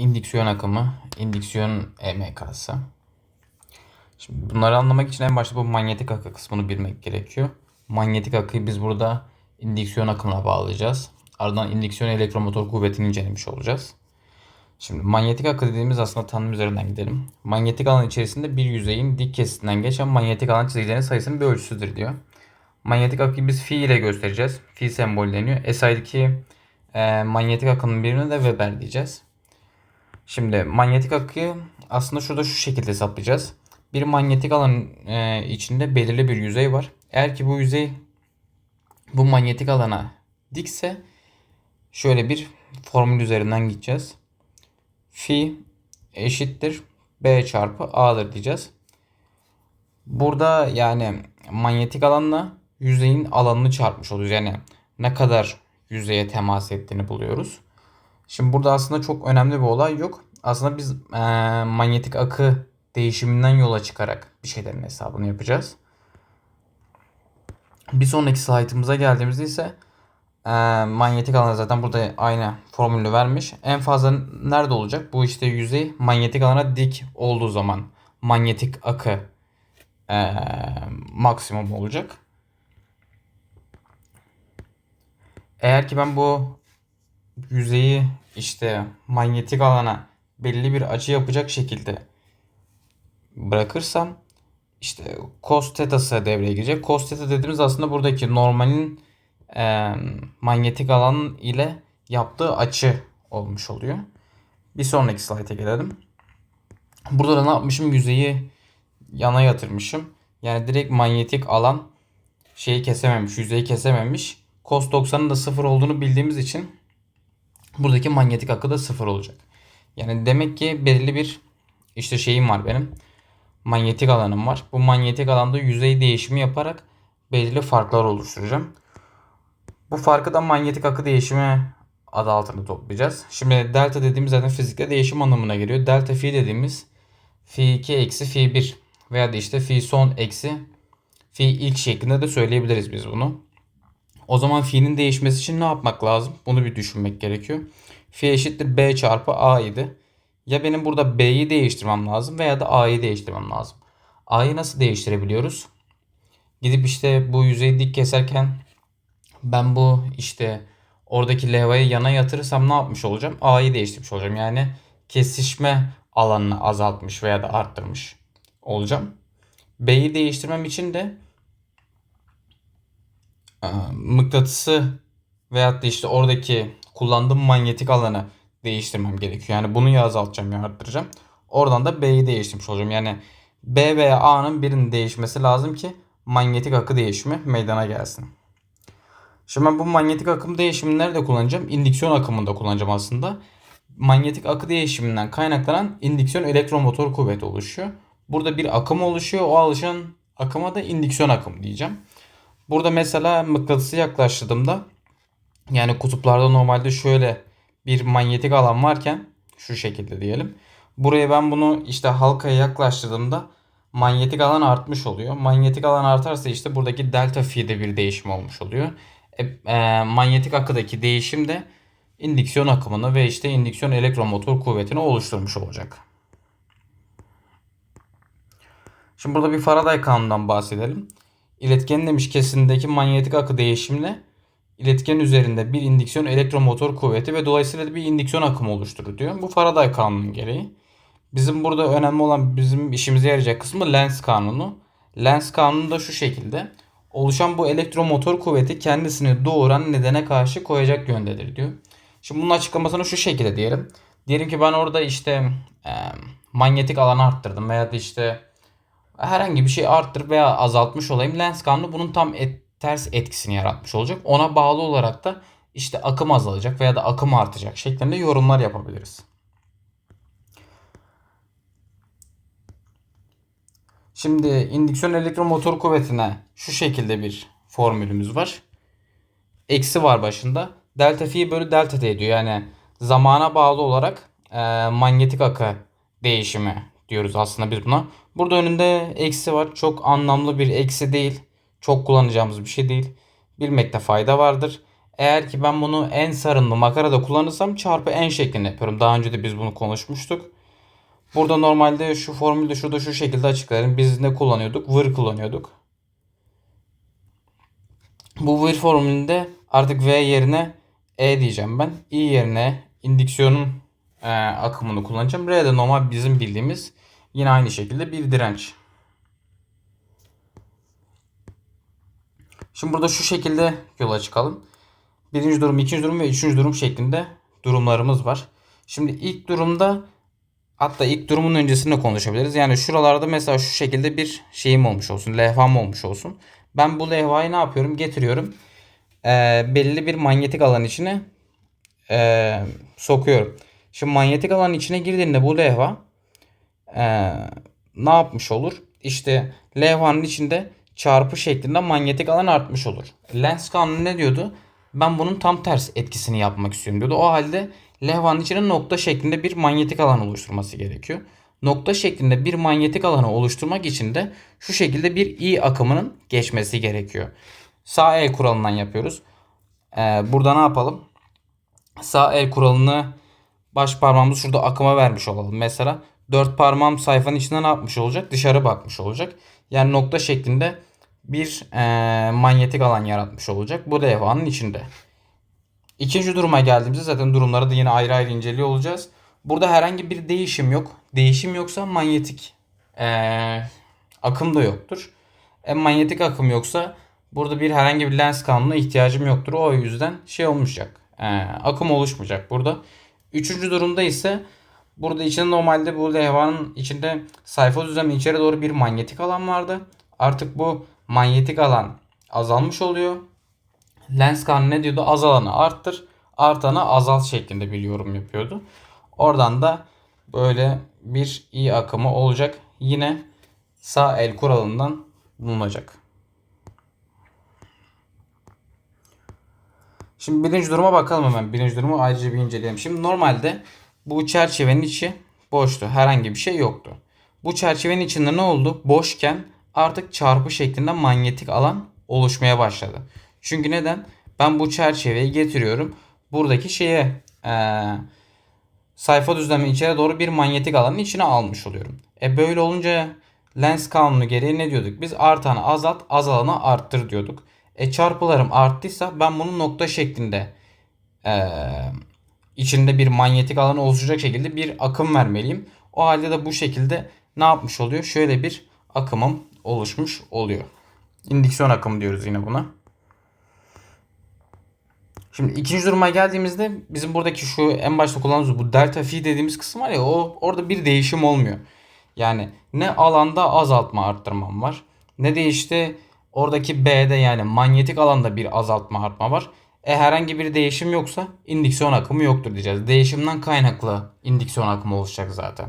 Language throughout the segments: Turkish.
indüksiyon akımı, indüksiyon EMK'sı. Şimdi bunları anlamak için en başta bu manyetik akı kısmını bilmek gerekiyor. Manyetik akıyı biz burada indüksiyon akımına bağlayacağız. Ardından indüksiyon elektromotor kuvvetini incelemiş olacağız. Şimdi manyetik akı dediğimiz aslında tanım üzerinden gidelim. Manyetik alan içerisinde bir yüzeyin dik kesitinden geçen manyetik alan çizgilerinin sayısının bir ölçüsüdür diyor. Manyetik akıyı biz fi ile göstereceğiz. Fi sembolleniyor. SI'deki e, manyetik akının birine de Weber diyeceğiz. Şimdi manyetik akıyı aslında şurada şu şekilde hesaplayacağız. Bir manyetik alan e, içinde belirli bir yüzey var. Eğer ki bu yüzey bu manyetik alana dikse şöyle bir formül üzerinden gideceğiz. Fi eşittir B çarpı A'dır diyeceğiz. Burada yani manyetik alanla yüzeyin alanını çarpmış oluyoruz. Yani ne kadar yüzeye temas ettiğini buluyoruz. Şimdi burada aslında çok önemli bir olay yok. Aslında biz e, manyetik akı değişiminden yola çıkarak bir şeylerin hesabını yapacağız. Bir sonraki slaytımıza geldiğimizde ise e, manyetik alan zaten burada aynı formülü vermiş. En fazla nerede olacak? Bu işte yüzey manyetik alana dik olduğu zaman manyetik akı e, maksimum olacak. Eğer ki ben bu yüzeyi işte manyetik alana belli bir açı yapacak şekilde bırakırsam işte cos teta'sı devreye girecek. Cos theta dediğimiz aslında buradaki normalin e, manyetik alan ile yaptığı açı olmuş oluyor. Bir sonraki slayta gelelim. Burada da ne yapmışım? Yüzeyi yana yatırmışım. Yani direkt manyetik alan şeyi kesememiş, yüzeyi kesememiş. Cos 90'ın da sıfır olduğunu bildiğimiz için buradaki manyetik akı da sıfır olacak. Yani demek ki belirli bir işte şeyim var benim. Manyetik alanım var. Bu manyetik alanda yüzey değişimi yaparak belirli farklar oluşturacağım. Bu farkı da manyetik akı değişimi adı altında toplayacağız. Şimdi delta dediğimiz zaten fizikte değişim anlamına geliyor. Delta fi dediğimiz fi 2 eksi fi 1 veya da işte fi son eksi fi ilk şeklinde de söyleyebiliriz biz bunu. O zaman fi'nin değişmesi için ne yapmak lazım? Bunu bir düşünmek gerekiyor. Fi eşittir b çarpı a idi. Ya benim burada b'yi değiştirmem lazım veya da a'yı değiştirmem lazım. A'yı nasıl değiştirebiliyoruz? Gidip işte bu yüzeyi dik keserken ben bu işte oradaki levhayı yana yatırırsam ne yapmış olacağım? A'yı değiştirmiş olacağım. Yani kesişme alanını azaltmış veya da arttırmış olacağım. B'yi değiştirmem için de mıknatısı veyahut da işte oradaki kullandığım manyetik alanı değiştirmem gerekiyor. Yani bunu ya azaltacağım ya arttıracağım. Oradan da B'yi değiştirmiş olacağım. Yani B veya A'nın birinin değişmesi lazım ki manyetik akı değişimi meydana gelsin. Şimdi ben bu manyetik akım değişimini nerede kullanacağım? İndüksiyon akımında kullanacağım aslında. Manyetik akı değişiminden kaynaklanan indüksiyon elektromotor kuvveti oluşuyor. Burada bir akım oluşuyor. O oluşan akıma da indüksiyon akım diyeceğim. Burada mesela mıknatısı yaklaştırdığımda yani kutuplarda normalde şöyle bir manyetik alan varken şu şekilde diyelim. Buraya ben bunu işte halkaya yaklaştırdığımda manyetik alan artmış oluyor. Manyetik alan artarsa işte buradaki delta fi'de bir değişim olmuş oluyor. E, e, manyetik akıdaki değişim de indüksiyon akımını ve işte indüksiyon elektromotor kuvvetini oluşturmuş olacak. Şimdi burada bir Faraday kanunundan bahsedelim. İletkenin demiş kesindeki manyetik akı değişimle iletken üzerinde bir indüksiyon elektromotor kuvveti ve dolayısıyla bir indüksiyon akımı oluşturur diyor. Bu Faraday kanunun gereği. Bizim burada önemli olan bizim işimize yarayacak kısmı Lenz kanunu. Lenz kanunu da şu şekilde. Oluşan bu elektromotor kuvveti kendisini doğuran nedene karşı koyacak yöndedir diyor. Şimdi bunun açıklamasını şu şekilde diyelim. Diyelim ki ben orada işte e, manyetik alanı arttırdım veya işte herhangi bir şey arttır veya azaltmış olayım. Lenz kanunu bunun tam et, ters etkisini yaratmış olacak. Ona bağlı olarak da işte akım azalacak veya da akım artacak şeklinde yorumlar yapabiliriz. Şimdi indüksiyon elektromotor kuvvetine şu şekilde bir formülümüz var. Eksi var başında. Delta fi bölü delta t diyor. Yani zamana bağlı olarak e, manyetik akı değişimi diyoruz aslında biz buna. Burada önünde eksi var. Çok anlamlı bir eksi değil. Çok kullanacağımız bir şey değil. Bilmekte fayda vardır. Eğer ki ben bunu en sarınlı makarada kullanırsam çarpı en şeklinde yapıyorum. Daha önce de biz bunu konuşmuştuk. Burada normalde şu formülde şurada şu şekilde açıklarım. Biz ne kullanıyorduk? Vır kullanıyorduk. Bu vır formülünde artık V yerine E diyeceğim ben. I yerine indüksiyonun e, akımını kullanacağım. R de normal bizim bildiğimiz yine aynı şekilde bir direnç. Şimdi burada şu şekilde yola çıkalım. Birinci durum, ikinci durum ve üçüncü durum şeklinde durumlarımız var. Şimdi ilk durumda hatta ilk durumun öncesinde konuşabiliriz. Yani şuralarda mesela şu şekilde bir şeyim olmuş olsun. Levham olmuş olsun. Ben bu levhayı ne yapıyorum? Getiriyorum. Ee, belli bir manyetik alan içine ee, sokuyorum. Şimdi manyetik alanın içine girdiğinde bu levha ee, ne yapmış olur? İşte levhanın içinde çarpı şeklinde manyetik alan artmış olur. Lenz kanunu ne diyordu? Ben bunun tam ters etkisini yapmak istiyorum diyordu. O halde levhanın içine nokta şeklinde bir manyetik alan oluşturması gerekiyor. Nokta şeklinde bir manyetik alanı oluşturmak için de şu şekilde bir i akımının geçmesi gerekiyor. Sağ el kuralından yapıyoruz. Ee, burada ne yapalım? Sağ el kuralını baş parmağımızı şurada akıma vermiş olalım. Mesela dört parmağım sayfanın içinde ne yapmış olacak? Dışarı bakmış olacak. Yani nokta şeklinde bir e, manyetik alan yaratmış olacak. Bu levhanın içinde. İkinci duruma geldiğimizde zaten durumları da yine ayrı ayrı inceliyor olacağız. Burada herhangi bir değişim yok. Değişim yoksa manyetik e, akım da yoktur. E, manyetik akım yoksa burada bir herhangi bir lens kanununa ihtiyacım yoktur. O yüzden şey olmayacak. E, akım oluşmayacak burada. Üçüncü durumda ise burada içinde normalde bu levhanın içinde sayfa düzlemi içeri doğru bir manyetik alan vardı. Artık bu manyetik alan azalmış oluyor. Lens kanunu ne diyordu? Azalanı arttır, artanı azalt şeklinde bir yorum yapıyordu. Oradan da böyle bir i akımı olacak. Yine sağ el kuralından bulunacak. Şimdi birinci duruma bakalım hemen. Birinci durumu ayrıca bir inceleyelim. Şimdi normalde bu çerçevenin içi boştu. Herhangi bir şey yoktu. Bu çerçevenin içinde ne oldu? Boşken artık çarpı şeklinde manyetik alan oluşmaya başladı. Çünkü neden? Ben bu çerçeveyi getiriyorum. Buradaki şeye ee, sayfa düzlemi içeri doğru bir manyetik alanın içine almış oluyorum. E böyle olunca lens kanunu gereği ne diyorduk? Biz artanı azalt, azalanı arttır diyorduk. E çarpılarım arttıysa ben bunu nokta şeklinde e, içinde bir manyetik alan oluşacak şekilde bir akım vermeliyim. O halde de bu şekilde ne yapmış oluyor? Şöyle bir akımım oluşmuş oluyor. İndüksiyon akımı diyoruz yine buna. Şimdi ikinci duruma geldiğimizde bizim buradaki şu en başta kullandığımız bu delta phi dediğimiz kısım var ya o orada bir değişim olmuyor. Yani ne alanda azaltma arttırmam var ne de işte oradaki B'de yani manyetik alanda bir azaltma artma var. E herhangi bir değişim yoksa indüksiyon akımı yoktur diyeceğiz. Değişimden kaynaklı indüksiyon akımı oluşacak zaten.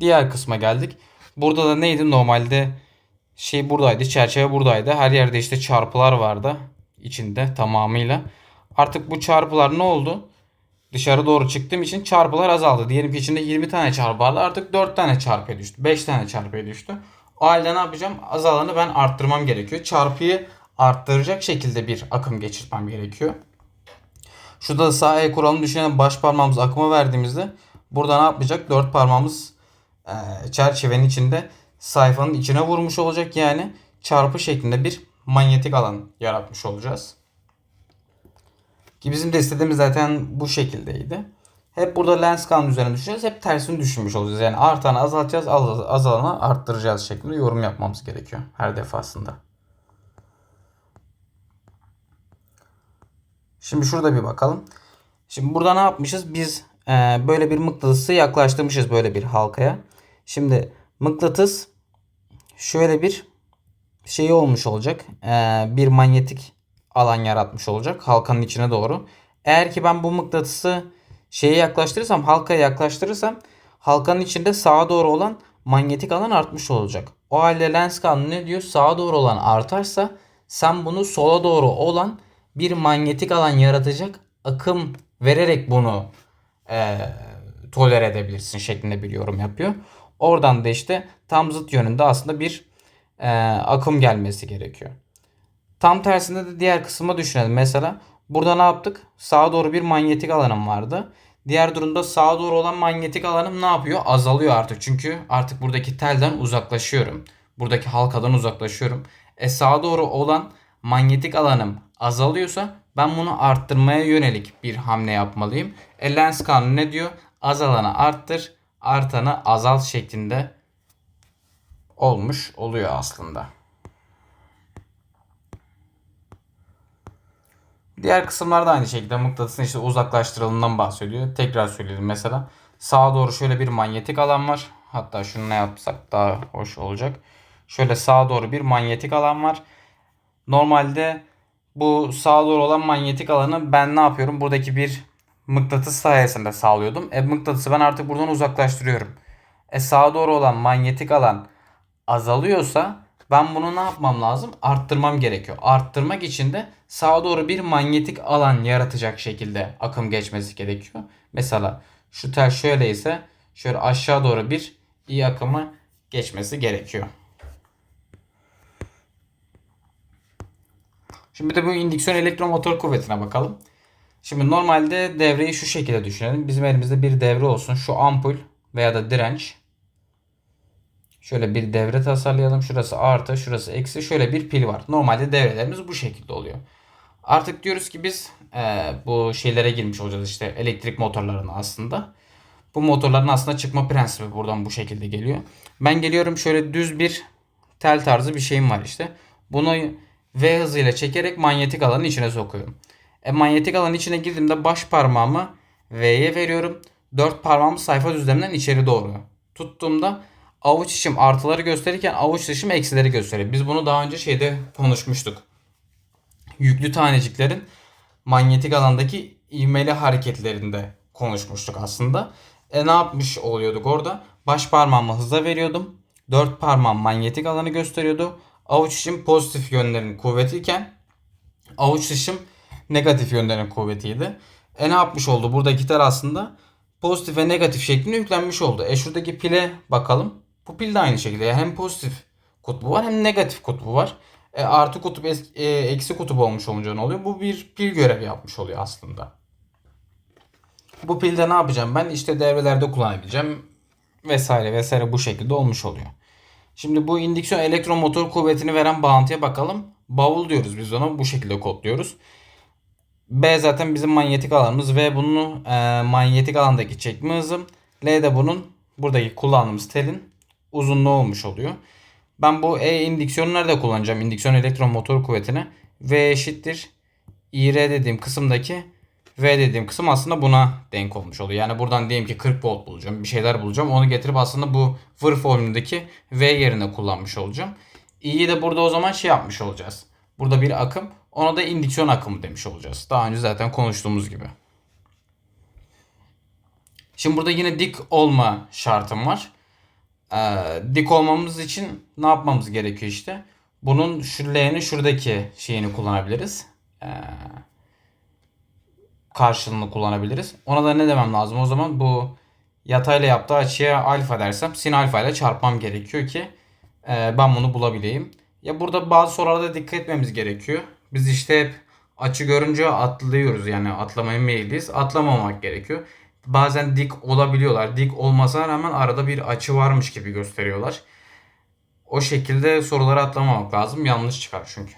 Diğer kısma geldik. Burada da neydi normalde şey buradaydı, çerçeve buradaydı. Her yerde işte çarpılar vardı içinde tamamıyla. Artık bu çarpılar ne oldu? Dışarı doğru çıktığım için çarpılar azaldı. Diyelim ki içinde 20 tane çarpı vardı. Artık 4 tane çarpıya düştü. 5 tane çarpıya düştü. O halde ne yapacağım? Azalanı ben arttırmam gerekiyor. Çarpıyı arttıracak şekilde bir akım geçirmem gerekiyor. Şurada da sağ el kuralını düşünelim. Baş parmağımız akıma verdiğimizde burada ne yapacak? 4 parmağımız e, çerçevenin içinde sayfanın içine vurmuş olacak. Yani çarpı şeklinde bir manyetik alan yaratmış olacağız. Ki bizim de istediğimiz zaten bu şekildeydi. Hep burada lens kanunu üzerine düşeceğiz. Hep tersini düşünmüş olacağız. Yani artanı azaltacağız, azalanı arttıracağız şeklinde yorum yapmamız gerekiyor her defasında. Şimdi şurada bir bakalım. Şimdi burada ne yapmışız? Biz e, böyle bir mıknatısı yaklaştırmışız böyle bir halkaya. Şimdi mıknatıs şöyle bir şey olmuş olacak. E, bir manyetik alan yaratmış olacak halkanın içine doğru. Eğer ki ben bu mıknatısı şeye yaklaştırırsam, halkaya yaklaştırırsam halkanın içinde sağa doğru olan manyetik alan artmış olacak. O halde lens kanunu ne diyor? Sağa doğru olan artarsa sen bunu sola doğru olan bir manyetik alan yaratacak akım vererek bunu e, tolere edebilirsin şeklinde bir yorum yapıyor. Oradan da işte tam zıt yönünde aslında bir e, akım gelmesi gerekiyor. Tam tersinde de diğer kısmı düşünelim. Mesela burada ne yaptık? Sağa doğru bir manyetik alanım vardı. Diğer durumda sağa doğru olan manyetik alanım ne yapıyor? Azalıyor artık. Çünkü artık buradaki telden uzaklaşıyorum. Buradaki halkadan uzaklaşıyorum. E sağa doğru olan manyetik alanım azalıyorsa ben bunu arttırmaya yönelik bir hamle yapmalıyım. E Lenz kanunu ne diyor? Azalanı arttır, artanı azalt şeklinde olmuş oluyor aslında. Diğer kısımlarda aynı şekilde mıknatısın işte uzaklaştırılımından bahsediyor. Tekrar söyleyelim mesela. Sağa doğru şöyle bir manyetik alan var. Hatta şunu ne yapsak daha hoş olacak. Şöyle sağa doğru bir manyetik alan var. Normalde bu sağa doğru olan manyetik alanı ben ne yapıyorum? Buradaki bir mıknatıs sayesinde sağlıyordum. E mıknatısı ben artık buradan uzaklaştırıyorum. E sağa doğru olan manyetik alan azalıyorsa ben bunu ne yapmam lazım? Arttırmam gerekiyor. Arttırmak için de sağa doğru bir manyetik alan yaratacak şekilde akım geçmesi gerekiyor. Mesela şu tel şöyle ise şöyle aşağı doğru bir iyi akımı geçmesi gerekiyor. Şimdi de bu indüksiyon elektromotor kuvvetine bakalım. Şimdi normalde devreyi şu şekilde düşünelim. Bizim elimizde bir devre olsun. Şu ampul veya da direnç. Şöyle bir devre tasarlayalım. Şurası artı, şurası eksi. Şöyle bir pil var. Normalde devrelerimiz bu şekilde oluyor. Artık diyoruz ki biz e, bu şeylere girmiş olacağız işte elektrik motorlarına aslında. Bu motorların aslında çıkma prensibi buradan bu şekilde geliyor. Ben geliyorum şöyle düz bir tel tarzı bir şeyim var işte. Bunu V hızıyla çekerek manyetik alanın içine sokuyorum. E, manyetik alanın içine girdiğimde baş parmağımı V'ye veriyorum. Dört parmağımı sayfa düzleminden içeri doğru tuttuğumda avuç içim artıları gösterirken avuç dışım eksileri gösteriyor. Biz bunu daha önce şeyde konuşmuştuk. Yüklü taneciklerin manyetik alandaki ivmeli hareketlerinde konuşmuştuk aslında. E ne yapmış oluyorduk orada? Baş parmağımı hıza veriyordum. Dört parmağım manyetik alanı gösteriyordu. Avuç içim pozitif yönlerin kuvvetiyken avuç dışım negatif yönlerin kuvvetiydi. E ne yapmış oldu? Buradaki tel aslında pozitif ve negatif şeklinde yüklenmiş oldu. E şuradaki pile bakalım. Bu pil de aynı şekilde. Hem pozitif kutbu var hem negatif kutbu var. E, artı kutup e, eksi kutup olmuş olunca ne oluyor? Bu bir pil görevi yapmış oluyor aslında. Bu pilde ne yapacağım ben? İşte devrelerde kullanabileceğim vesaire vesaire bu şekilde olmuş oluyor. Şimdi bu indüksiyon elektromotor kuvvetini veren bağıntıya bakalım. Bavul diyoruz biz ona bu şekilde kodluyoruz. B zaten bizim manyetik alanımız ve bunu e, manyetik alandaki çekme hızım. L de bunun buradaki kullandığımız telin uzunluğu olmuş oluyor. Ben bu E indüksiyonu nerede kullanacağım? İndüksiyon elektromotor kuvvetini. V eşittir. IR dediğim kısımdaki V dediğim kısım aslında buna denk olmuş oluyor. Yani buradan diyelim ki 40 volt bulacağım. Bir şeyler bulacağım. Onu getirip aslında bu vır formülündeki V yerine kullanmış olacağım. İ'yi de burada o zaman şey yapmış olacağız. Burada bir akım. Ona da indüksiyon akımı demiş olacağız. Daha önce zaten konuştuğumuz gibi. Şimdi burada yine dik olma şartım var. Ee, dik olmamız için ne yapmamız gerekiyor işte? Bunun şu L'nin şuradaki şeyini kullanabiliriz. Ee, karşılığını kullanabiliriz. Ona da ne demem lazım? O zaman bu yatayla yaptığı açıya alfa dersem sin alfa ile çarpmam gerekiyor ki e, ben bunu bulabileyim. Ya burada bazı sorularda dikkat etmemiz gerekiyor. Biz işte hep açı görünce atlıyoruz yani atlamaya meyilliyiz. Atlamamak gerekiyor. Bazen dik olabiliyorlar. Dik olmasına rağmen arada bir açı varmış gibi gösteriyorlar. O şekilde soruları atlamamak lazım. Yanlış çıkar çünkü.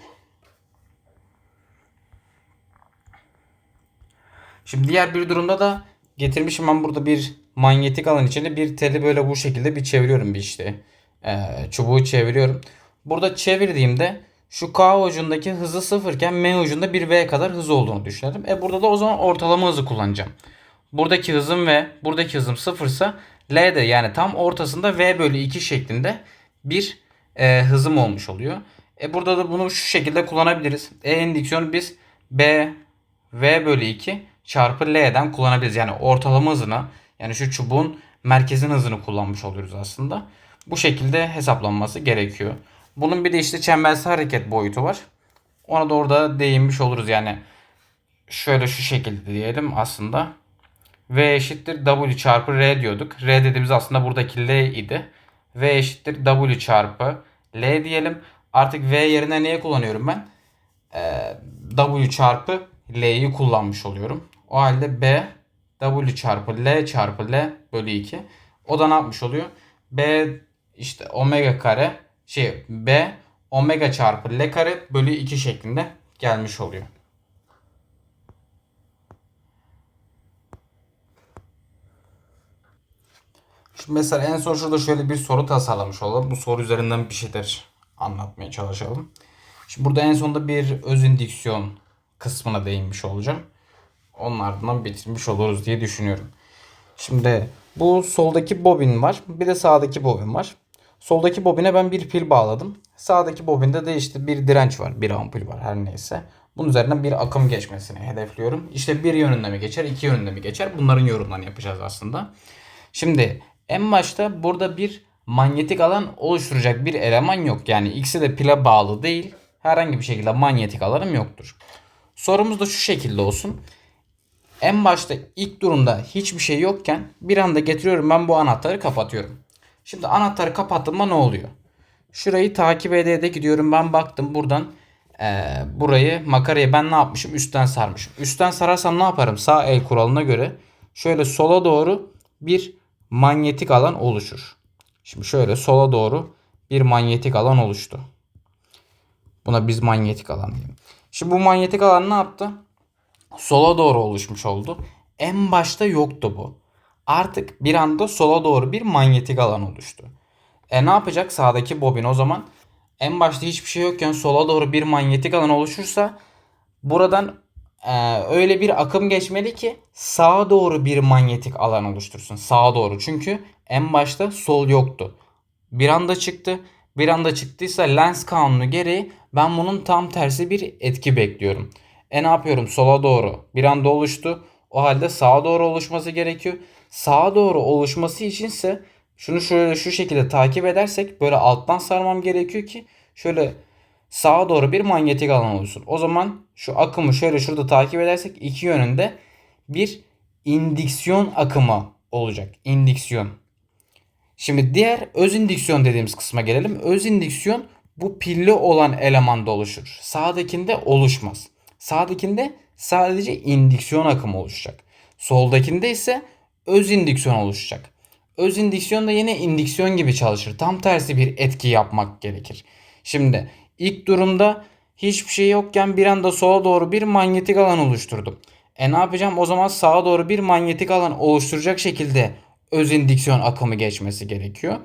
Şimdi diğer bir durumda da getirmişim ben burada bir manyetik alan içinde bir teli böyle bu şekilde bir çeviriyorum bir işte. Ee, çubuğu çeviriyorum. Burada çevirdiğimde şu K ucundaki hızı sıfırken M ucunda bir V kadar hız olduğunu düşünelim. E burada da o zaman ortalama hızı kullanacağım. Buradaki hızım ve buradaki hızım sıfırsa L'de yani tam ortasında V bölü 2 şeklinde bir e, hızım olmuş oluyor. E burada da bunu şu şekilde kullanabiliriz. E endüksiyonu biz B V bölü 2 çarpı L'den kullanabiliriz. Yani ortalama hızını yani şu çubuğun merkezin hızını kullanmış oluyoruz aslında. Bu şekilde hesaplanması gerekiyor. Bunun bir de işte çembersel hareket boyutu var. Ona da orada değinmiş oluruz. Yani şöyle şu şekilde diyelim aslında. V eşittir W çarpı R diyorduk. R dediğimiz aslında buradaki L idi. V eşittir W çarpı L diyelim. Artık V yerine neye kullanıyorum ben? e, W çarpı L'yi kullanmış oluyorum. O halde B W çarpı L çarpı L bölü 2. O da ne yapmış oluyor? B işte omega kare şey B omega çarpı L kare bölü 2 şeklinde gelmiş oluyor. Mesela en son şurada şöyle bir soru tasarlamış olalım. Bu soru üzerinden bir şeyler anlatmaya çalışalım. Şimdi burada en sonunda bir öz indüksiyon kısmına değinmiş olacağım. Onun ardından bitirmiş oluruz diye düşünüyorum. Şimdi bu soldaki bobin var. Bir de sağdaki bobin var. Soldaki bobine ben bir pil bağladım. Sağdaki bobinde de işte bir direnç var. Bir ampul var her neyse. Bunun üzerinden bir akım geçmesini hedefliyorum. İşte bir yönünde mi geçer, iki yönünde mi geçer? Bunların yorumlarını yapacağız aslında. Şimdi en başta burada bir manyetik alan oluşturacak bir eleman yok. Yani ikisi de pile bağlı değil. Herhangi bir şekilde manyetik alanım yoktur. Sorumuz da şu şekilde olsun. En başta ilk durumda hiçbir şey yokken bir anda getiriyorum ben bu anahtarı kapatıyorum. Şimdi anahtarı kapattığımda ne oluyor? Şurayı takip ede ede gidiyorum. Ben baktım buradan eee, burayı makarayı ben ne yapmışım? Üstten sarmışım. Üstten sararsam ne yaparım? Sağ el kuralına göre şöyle sola doğru bir manyetik alan oluşur. Şimdi şöyle sola doğru bir manyetik alan oluştu. Buna biz manyetik alan diyelim. Şimdi bu manyetik alan ne yaptı? Sola doğru oluşmuş oldu. En başta yoktu bu. Artık bir anda sola doğru bir manyetik alan oluştu. E ne yapacak sağdaki bobin o zaman? En başta hiçbir şey yokken sola doğru bir manyetik alan oluşursa buradan e, öyle bir akım geçmeli ki sağa doğru bir manyetik alan oluştursun. Sağa doğru. Çünkü en başta sol yoktu. Bir anda çıktı. Bir anda çıktıysa lens kanunu gereği ben bunun tam tersi bir etki bekliyorum. E ne yapıyorum? Sola doğru. Bir anda oluştu. O halde sağa doğru oluşması gerekiyor. Sağa doğru oluşması içinse şunu şöyle şu şekilde takip edersek böyle alttan sarmam gerekiyor ki şöyle sağa doğru bir manyetik alan oluşsun. O zaman şu akımı şöyle şurada takip edersek iki yönünde bir indüksiyon akımı olacak. İndüksiyon. Şimdi diğer öz indüksiyon dediğimiz kısma gelelim. Öz indüksiyon bu pilli olan elemanda oluşur. Sağdakinde oluşmaz. Sağdakinde sadece indüksiyon akımı oluşacak. Soldakinde ise öz indüksiyon oluşacak. Öz indüksiyon da yine indüksiyon gibi çalışır. Tam tersi bir etki yapmak gerekir. Şimdi ilk durumda hiçbir şey yokken bir anda sola doğru bir manyetik alan oluşturdum. E ne yapacağım? O zaman sağa doğru bir manyetik alan oluşturacak şekilde öz indüksiyon akımı geçmesi gerekiyor.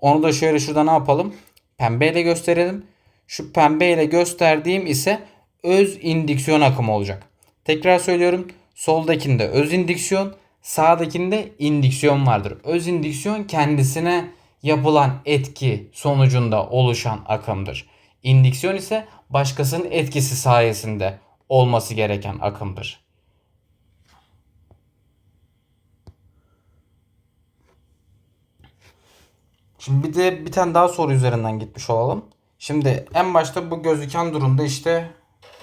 Onu da şöyle şurada ne yapalım? Pembeyle gösterelim. Şu pembeyle gösterdiğim ise öz indüksiyon akımı olacak. Tekrar söylüyorum. Soldakinde öz indüksiyon, sağdakinde indüksiyon vardır. Öz indüksiyon kendisine yapılan etki sonucunda oluşan akımdır. İndüksiyon ise başkasının etkisi sayesinde olması gereken akımdır. Şimdi bir de bir tane daha soru üzerinden gitmiş olalım. Şimdi en başta bu gözüken durumda işte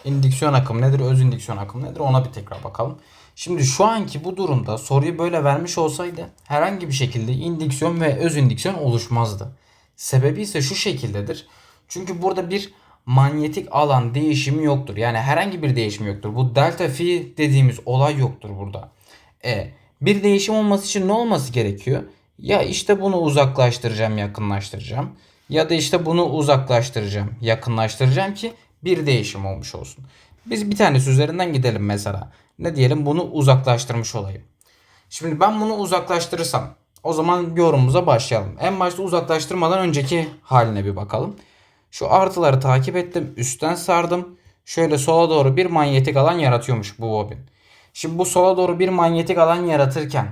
indüksiyon akımı nedir, öz indüksiyon akımı nedir ona bir tekrar bakalım. Şimdi şu anki bu durumda soruyu böyle vermiş olsaydı herhangi bir şekilde indüksiyon ve öz indüksiyon oluşmazdı. Sebebi ise şu şekildedir. Çünkü burada bir manyetik alan değişimi yoktur. Yani herhangi bir değişim yoktur. Bu delta fi dediğimiz olay yoktur burada. E, bir değişim olması için ne olması gerekiyor? Ya işte bunu uzaklaştıracağım, yakınlaştıracağım. Ya da işte bunu uzaklaştıracağım, yakınlaştıracağım ki bir değişim olmuş olsun. Biz bir tanesi üzerinden gidelim mesela. Ne diyelim bunu uzaklaştırmış olayım. Şimdi ben bunu uzaklaştırırsam o zaman yorumumuza başlayalım. En başta uzaklaştırmadan önceki haline bir bakalım. Şu artıları takip ettim. Üstten sardım. Şöyle sola doğru bir manyetik alan yaratıyormuş bu bobin. Şimdi bu sola doğru bir manyetik alan yaratırken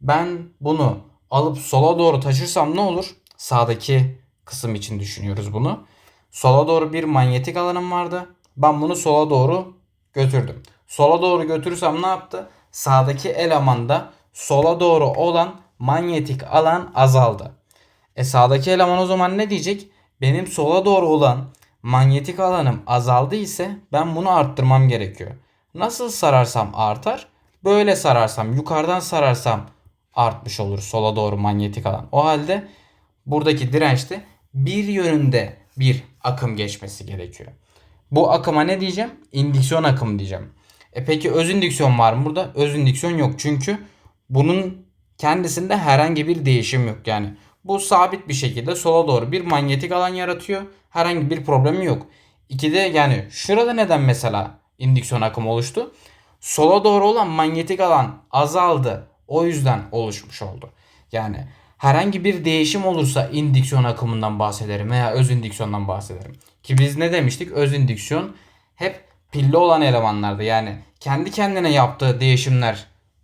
ben bunu alıp sola doğru taşırsam ne olur? Sağdaki kısım için düşünüyoruz bunu. Sola doğru bir manyetik alanım vardı. Ben bunu sola doğru götürdüm. Sola doğru götürürsem ne yaptı? Sağdaki elemanda sola doğru olan manyetik alan azaldı. E sağdaki eleman o zaman ne diyecek? Benim sola doğru olan manyetik alanım azaldı ise ben bunu arttırmam gerekiyor. Nasıl sararsam artar, böyle sararsam, yukarıdan sararsam artmış olur sola doğru manyetik alan. O halde buradaki dirençte bir yönünde bir akım geçmesi gerekiyor. Bu akıma ne diyeceğim? İndüksiyon akımı diyeceğim. E peki öz indüksiyon var mı burada? Öz indüksiyon yok. Çünkü bunun kendisinde herhangi bir değişim yok. Yani bu sabit bir şekilde sola doğru bir manyetik alan yaratıyor. Herhangi bir problemi yok. İkide yani şurada neden mesela indüksiyon akımı oluştu? Sola doğru olan manyetik alan azaldı. O yüzden oluşmuş oldu. Yani herhangi bir değişim olursa indüksiyon akımından bahsederim veya öz indüksiyondan bahsederim. Ki biz ne demiştik? Öz indüksiyon hep pilli olan elemanlarda yani kendi kendine yaptığı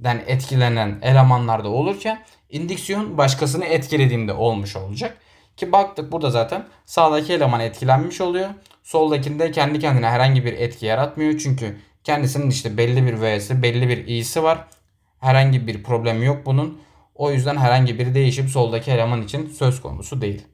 değişimlerden etkilenen elemanlarda olurken indüksiyon başkasını etkilediğinde olmuş olacak. Ki baktık burada zaten sağdaki eleman etkilenmiş oluyor. Soldakinde kendi kendine herhangi bir etki yaratmıyor. Çünkü kendisinin işte belli bir V'si, belli bir i'si var. Herhangi bir problemi yok bunun. O yüzden herhangi bir değişim soldaki eleman için söz konusu değil.